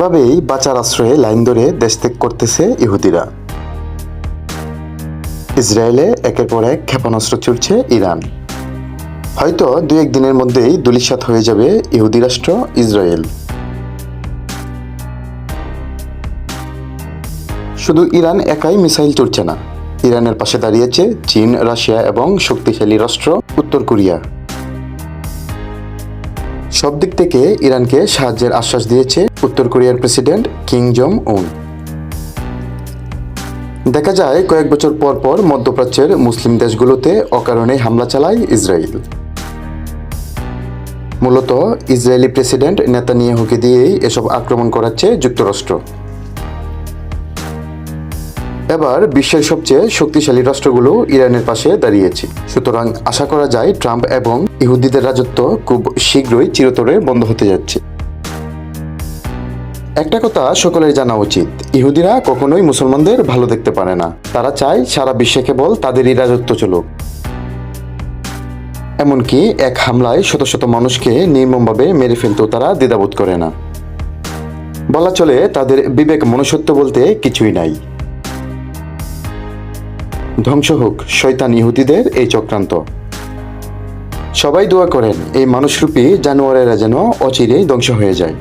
এভাবেই বাঁচার আশ্রয়ে লাইন ধরে দেশ ত্যাগ করতেছে ইহুদিরা। ইসরায়েলে একের পর এক ক্ষেপণাস্ত্র ছুটছে ইরান। হয়তো দু এক দিনের মধ্যেই দুলিশাত হয়ে যাবে ইহুদি রাষ্ট্র ইসরায়েল। শুধু ইরান একাই মিসাইল ছুটছে না, ইরানের পাশে দাঁড়িয়েছে চীন, রাশিয়া এবং শক্তিশালী রাষ্ট্র উত্তর কোরিয়া। সব দিক থেকে ইরানকে সাহায্যের আশ্বাস দিয়েছে উত্তর কোরিয়ার প্রেসিডেন্ট কিং জং উন। দেখা যায়, কয়েক বছর পর পর মধ্যপ্রাচ্যের মুসলিম দেশগুলোতে অকারণে হামলা চালায় ইসরায়েল। মূলত ইসরায়েলি প্রেসিডেন্ট নেতানিয়াহুকে দিয়েই এসব আক্রমণ করাচ্ছে যুক্তরাষ্ট্র। এবার বিশ্বের সবচেয়ে শক্তিশালী রাষ্ট্রগুলো ইরানের পাশে দাঁড়িয়েছে। সুতরাং আশা করা যায়, ট্রাম্প এবং ইহুদিদের রাজত্ব খুব শীঘ্রই চিরতরে বন্ধ হতে যাচ্ছে। একটা কথা সকলের জানা উচিত। ইহুদিরা কখনোই মুসলমানদের ভালো দেখতে পারে না। তারা চায় সারা বিশ্বে কেবল তাদেরই রাজত্ব চলুক। এমনকি এক হামলায় শত শত মানুষকে নির্মমভাবে মেরে ফেলতেও তারা দ্বিধাবোধ করে না। বলা চলে তাদের বিবেক মনুষ্যত্ব বলতে কিছুই নাই। ধ্বংস হোক, শয়তান ইহুদিদের এই চক্রান্ত। সবাই দোয়া করেন, এই মানুষরূপী জানোয়ারেরা যেন অচিরেই ধ্বংস হয়ে যায়।